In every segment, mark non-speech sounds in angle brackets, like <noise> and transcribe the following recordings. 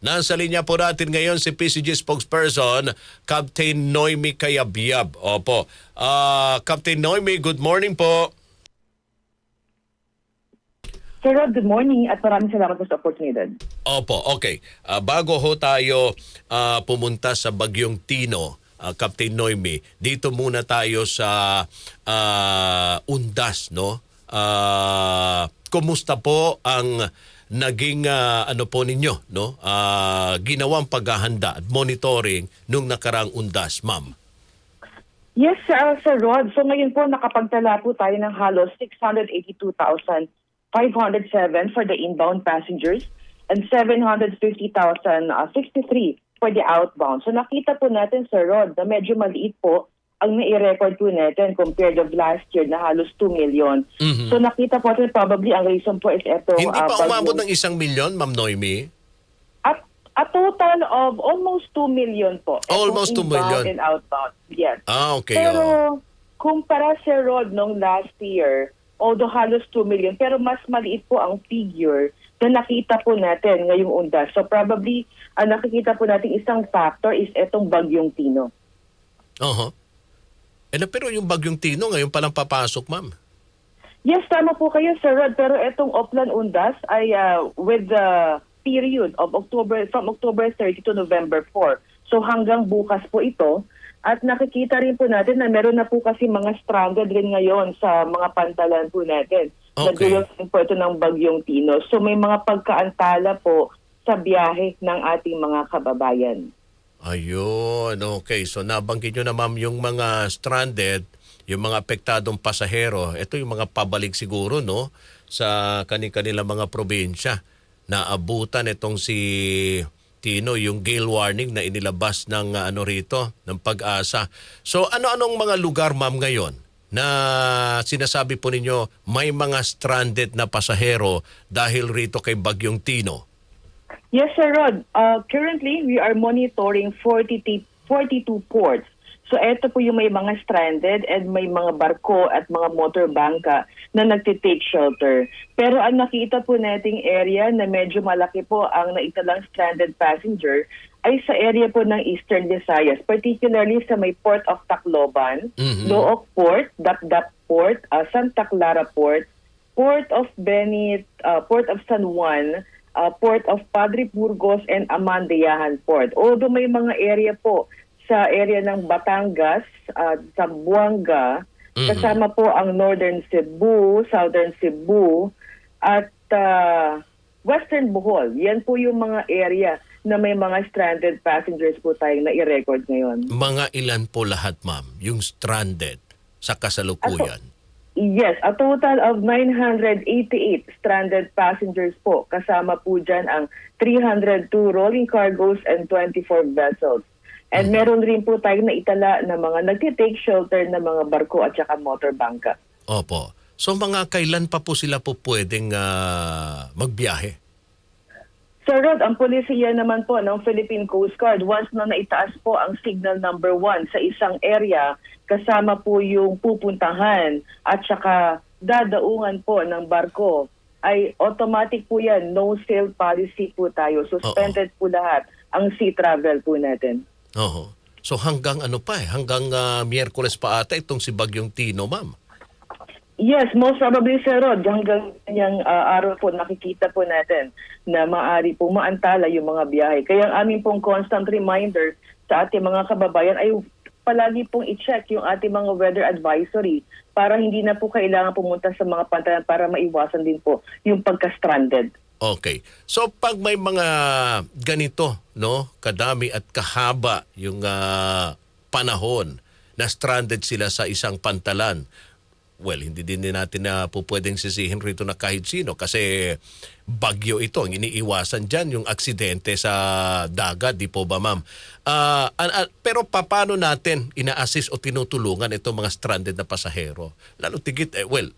Nasa linya po natin ngayon si PCG spokesperson, Captain Noemi Kayabyab. Opo. Ah, Captain Noemi, good morning po. Sir Rod, good morning at maraming salamat po sa opportunity. Opo, okay. Ah, bago ho tayo ah, pumunta sa Bagyong Tino, ah, Captain Noemi, dito muna tayo sa ah, Undas, no? Ah, kumusta po ang naging ah, ano po ninyo, no? Ah, ginawang paghahanda at monitoring nung nakarang Undas, ma'am? Yes, uh, Sir Rod. So ngayon po nakapagtala po tayo ng halos 682,507 for the inbound passengers and 750,063 for the outbound. So nakita po natin, Sir Rod, na medyo maliit po ang nai-record po natin compared of last year na halos 2 million. So nakita po natin probably ang reason po is ito. Hindi uh, pa umabot bagyong- ng isang milyon, ma'am Noemi? At a total of almost 2 million po. Almost 2 million. And outbound. Yes. Ah, okay. Pero oo. kumpara sa Rod nung last year, although halos 2 million, pero mas maliit po ang figure na nakita po natin ngayong undas. So probably, ang nakikita po natin isang factor is itong bagyong Tino. Oho. Eh, pero yung bagyong Tino ngayon palang papasok, ma'am. Yes, tama po kayo, Sir Rod. Pero itong Oplan Undas ay uh, with the period of October from October 30 to November 4. So hanggang bukas po ito. At nakikita rin po natin na meron na po kasi mga stranded rin ngayon sa mga pantalan po natin. Okay. Nagdulot din po ito ng bagyong Tino. So may mga pagkaantala po sa biyahe ng ating mga kababayan. Ayun, okay. So nabanggit nyo na ma'am yung mga stranded, yung mga apektadong pasahero. Ito yung mga pabalik siguro, no? Sa kani-kanila mga probinsya. Naabutan itong si Tino, yung gale warning na inilabas ng uh, ano rito, ng pag-asa. So ano-anong mga lugar ma'am ngayon na sinasabi po ninyo may mga stranded na pasahero dahil rito kay Bagyong Tino? Yes, Sir Rod. Uh, currently, we are monitoring 40 t- 42 ports. So, ito po yung may mga stranded and may mga barko at mga motor bangka na nagtitake shelter. Pero ang nakita po nating area na medyo malaki po ang naitalang stranded passenger ay sa area po ng Eastern Visayas, particularly sa may Port of Tacloban, Mhm. Looc Port, Dapdap Port, uh, Santa Clara Port, Port of Benit, uh, Port of San Juan, uh, Port of Padre Burgos, and Amandayahan Port. Although may mga area po sa area ng Batangas, uh, sa Buanga, Mhm. kasama po ang Northern Cebu, Southern Cebu, at uh, Western Bohol. Yan po yung mga area na may mga stranded passengers po tayong na-record ngayon. Mga ilan po lahat, ma'am, yung stranded sa kasalukuyan? Yes, a total of 988 stranded passengers po. Kasama po dyan ang 302 rolling cargoes and 24 vessels. And meron rin po tayong naitala na mga nagtitake shelter na mga barko at saka motor bangka. Opo. So mga kailan pa po sila po pwedeng ah, magbiyahe? Sir Rod, ang polisiya naman po ng Philippine Coast Guard, once na naitaas po ang signal number one sa isang area, kasama po yung pupuntahan at saka dadaungan po ng barko, ay automatic po yan, no sail policy po tayo. Suspended po lahat ang sea travel po natin. Oho. So hanggang ano pa eh, hanggang ah, Miyerkules pa ata itong si Bagyong Tino, ma'am. Yes, most probably, Sir Rod, hanggang kanyang ah, araw po nakikita po natin na maaari po maantala yung mga biyahe. Kaya ang aming pong constant reminder sa ating mga kababayan ay palagi pong i-check yung ating mga weather advisory para hindi na po kailangan pumunta sa mga pantalan para maiwasan din po yung pagka-stranded. Okay. So pag may mga ganito, no, kadami at kahaba yung ah, panahon na stranded sila sa isang pantalan, well, hindi din natin na po pwedeng sisihin rito na kahit sino kasi bagyo ito. Ang iniiwasan dyan yung aksidente sa dagat, di po ba ma'am? Ah, an- an- pero paano natin ina-assist o tinutulungan itong mga stranded na pasahero? Lalo tigit, eh, well,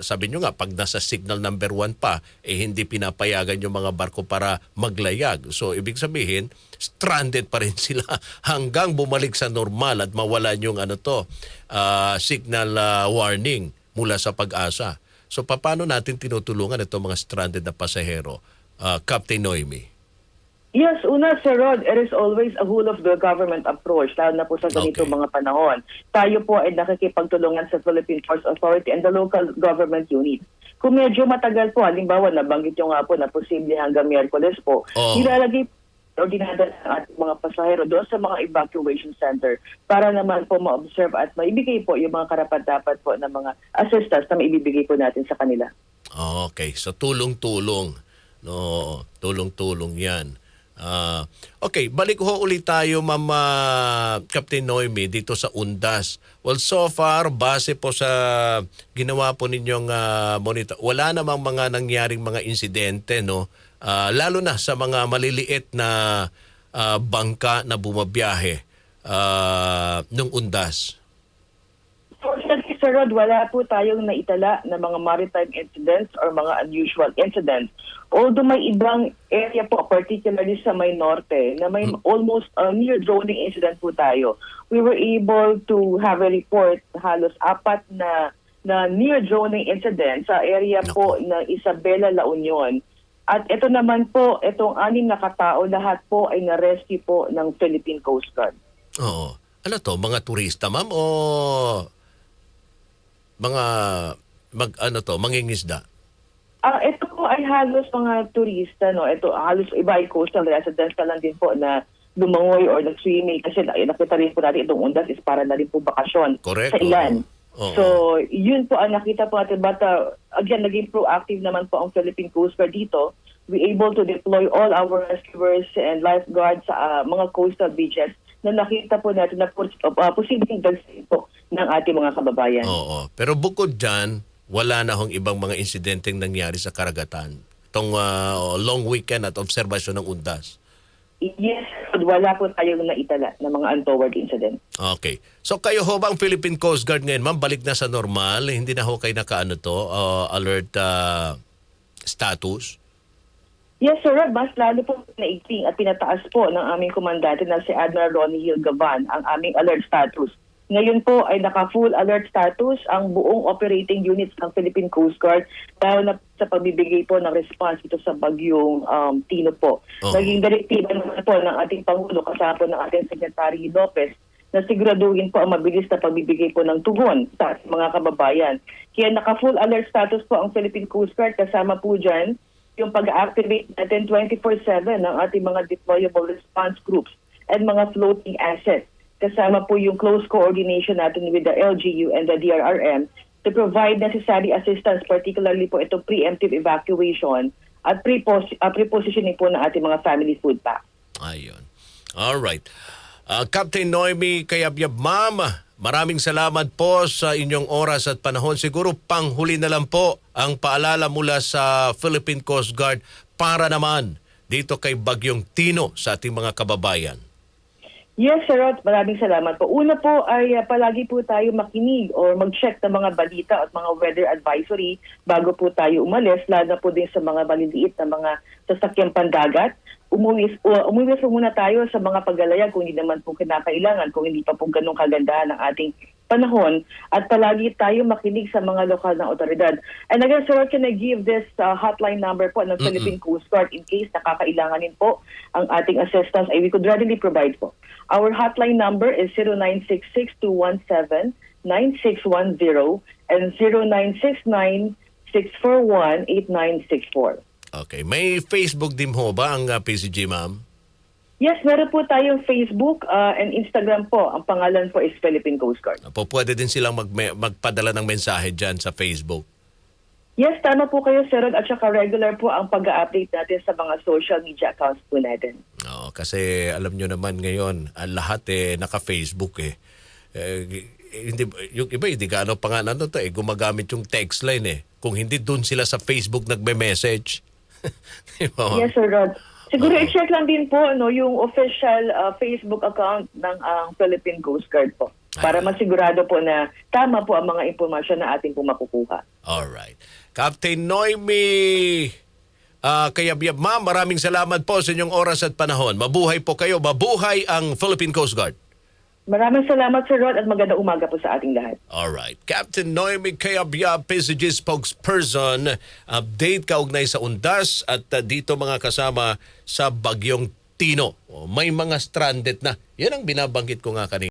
sabi nyo nga, pag nasa signal number one pa, eh hindi pinapayagan yung mga barko para maglayag. So, ibig sabihin, stranded pa rin <laughs> sila hanggang bumalik sa normal at mawalan yung ano to, ah, signal ah, warning mula sa pag-asa. So, paano natin tinutulungan itong mga stranded na pasahero? Ah, Captain Noemi. Yes, una, Sir Rod, it is always a whole of the government approach, lalo na po sa ganito Okay. mga panahon. Tayo po ay nakikipagtulungan sa Philippine Ports Authority and the local government units. Kung medyo matagal po, halimbawa, nabanggit nyo nga po na posible hanggang Miyerkules po, Oo. nilalagay o dinadala ang ating mga pasahero doon sa mga evacuation center para naman po ma-observe at maibigay po yung mga karapat-dapat po ng mga assistance na maibibigay po natin sa kanila. Okay, so tulong-tulong. No, tulong-tulong 'yan. Ah, okay, balik ho ulit tayo Ma'am ah, Captain Noemi dito sa Undas. Well, so far base po sa ginawa po ninyong ah, monitor, wala namang mga nangyaring mga insidente no. Ah, lalo na sa mga maliliit na ah, bangka na bumabiyahe ah, nung Undas. Fortunately, Sir Rod, wala po tayong naitala na mga maritime incidents or mga unusual incidents. Although may ibang area po, particularly sa may norte, na may almost uh, near drowning incident po tayo. We were able to have a report halos apat na na near drowning incident sa area po ng Isabela, La Union. At ito naman po, itong anim na katao, lahat po ay na-rescue po ng Philippine Coast Guard. Oo. Ano to, mga turista ma'am o mga mag ano to, mangingisda? Ah, ito po ay halos mga turista, no? Ito halos iba ay coastal residents na lang din po na lumangoy or nag-swimming kasi na- nakita rin po natin itong undas is para na rin po bakasyon Correct, sa ilan. oo. So, yun po ang nakita po natin. But uh, again, naging proactive naman po ang Philippine Coast Guard dito. We able to deploy all our rescuers and lifeguards sa ah, mga coastal beaches na nakita po natin na pos- uh, posibleng dagsin po ng ating mga kababayan. Oo. Pero bukod dyan, wala na hong ibang mga insidenteng nangyari sa karagatan. Itong ah, long weekend at obserbasyon ng undas. Yes, wala po tayong naitala ng mga untoward incident. Okay. So kayo ho bang Philippine Coast Guard ngayon, ma'am, balik na sa normal? Hindi na ho kayo nakaano to, ah, alert ah, status? Yes, sir. Rod. Mas lalo po naigting at pinataas po ng aming komandante na si Admiral Ronnie Hill Gavan ang aming alert status. Ngayon po ay naka-full alert status ang buong operating units ng Philippine Coast Guard dahil na sa pagbibigay po ng response ito sa bagyong um, Tino po. Oo. Naging direktiba naman po ng ating Pangulo kasama ng ating Secretary Lopez na siguraduhin po ang mabilis na pagbibigay po ng tugon sa mga kababayan. Kaya naka-full alert status po ang Philippine Coast Guard kasama po dyan yung pag-activate natin 24-7 ng ating mga deployable response groups and mga floating assets. Kasama po yung close coordination natin with the LGU and the DRRM to provide necessary assistance, particularly po itong preemptive evacuation at uh, pre-positioning po ng ating mga family food pack. Ayun. All right. Ah, Captain Noemi Kayabyab, ma'am, maraming salamat po sa inyong oras at panahon. Siguro panghuli na lang po ang paalala mula sa Philippine Coast Guard para naman dito kay Bagyong Tino sa ating mga kababayan. Yes, Sir Rod. Maraming salamat po. Una po ay uh, palagi po tayo makinig or mag-check ng mga balita at mga weather advisory bago po tayo umalis, lalo po din sa mga maliliit na mga sasakyang pandagat. Umuwi, uh, umuwi po muna tayo sa mga paglalayag kung hindi naman po kinakailangan, kung hindi pa po ganun kagandahan ng ating panahon at palagi tayo makinig sa mga lokal na otoridad. And again, sir, can I give this uh, hotline number po ng Philippine Coast Guard in case nakakailanganin po ang ating assistance ay we could readily provide po. Our hotline number is 0966-217-9610 and 0969-641-8964. Okay. May Facebook din ho ba ang ah, PCG, ma'am? Yes, meron po tayong Facebook uh, and Instagram po. Ang pangalan po is Philippine Coast Guard. Po, pwede din silang mag magpadala ng mensahe dyan sa Facebook. Yes, tama po kayo, Sir Rod. At saka regular po ang pag-update natin sa mga social media accounts po natin. Oo, kasi alam nyo naman ngayon, ang lahat eh, naka-Facebook eh. eh hindi, yung iba hindi gaano pa nga ano to eh, gumagamit yung text line eh. Kung hindi dun sila sa Facebook nagme-message. <laughs> Di ba, ma'am? Yes, Sir Rod. Siguro Oo. i-check lang din po no, yung official uh, Facebook account ng ang Philippine Coast Guard po. Para masigurado po na tama po ang mga impormasyon na ating po makukuha. Alright. Captain Noemi ah Kayabyab, ma'am, maraming salamat po sa inyong oras at panahon. Mabuhay po kayo. Mabuhay ang Philippine Coast Guard. Maraming salamat, Sir Rod, at magandang umaga po sa ating lahat. Alright. Captain Noemi Kayabyab, PCG spokesperson. Update kaugnay sa undas at uh, dito mga kasama sa bagyong destino. O, may mga stranded na. Yan ang binabanggit ko nga kanina.